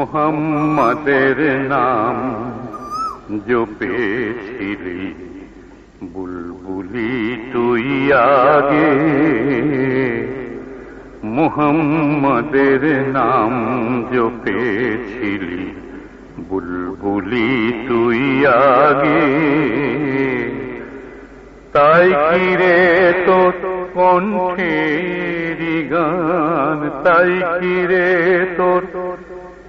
মোহাম্মদের নাম জপেছিলি, বুলবুলি তুই আগে। মোহাম্মদের নাম জপেছিলি, বুলবুলি তুই আগে। তাই কিরে তো কণ্ঠেরি গান, তাই কিরে তোর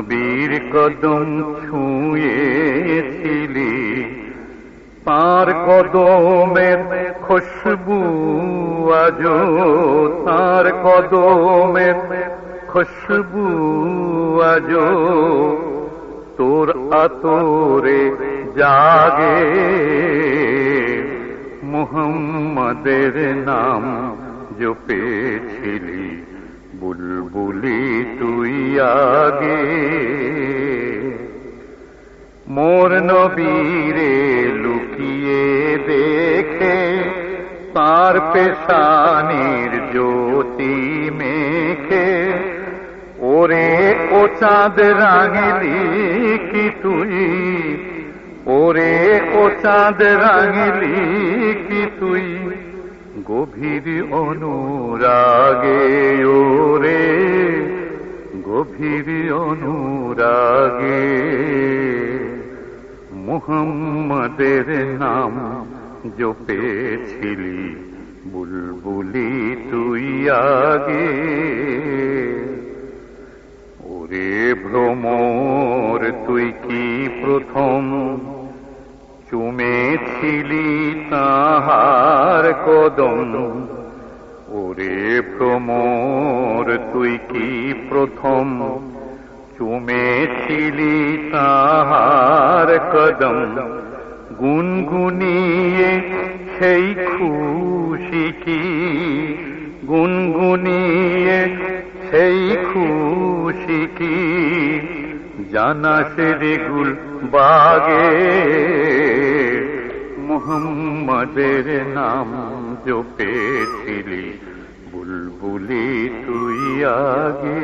নবীর কদম ছুঁয়েছিলি। তার কদমের খুশবু আজ তার কদমের খুশবু আজ তোর আতরে জাগে মোহাম্মদের নাম জপেছিলি। বুলবুলি তুই আগে মোর নবীরে লুকিয়ে দেখে তার পেশানির জ্যোতি মেখে। ওরে ও চাঁদ রাঙিলি কি তুই? ওরে ও চাঁদ রাঙিলি কি তুই? গভীর অনুরাগে ওরে অনুরাগে। মুহাম্মদের নাম জপেছিলি বুলবুলি তুই আগে। ওরে ভ্রমর, তুই কি প্রথম চুমেছিলি তাহার কদম? ওরে ভ্রমর, তুই কি প্রথম চুমেছিলি তাহার কদম গুনগুনিয়ে সেই খুশি কি গুনগুনিয়ে সেই খুশি কি জানাস রেগুল বাগে মোহাম্মদের নাম জপেছিলি বুলবুলি তুই আগে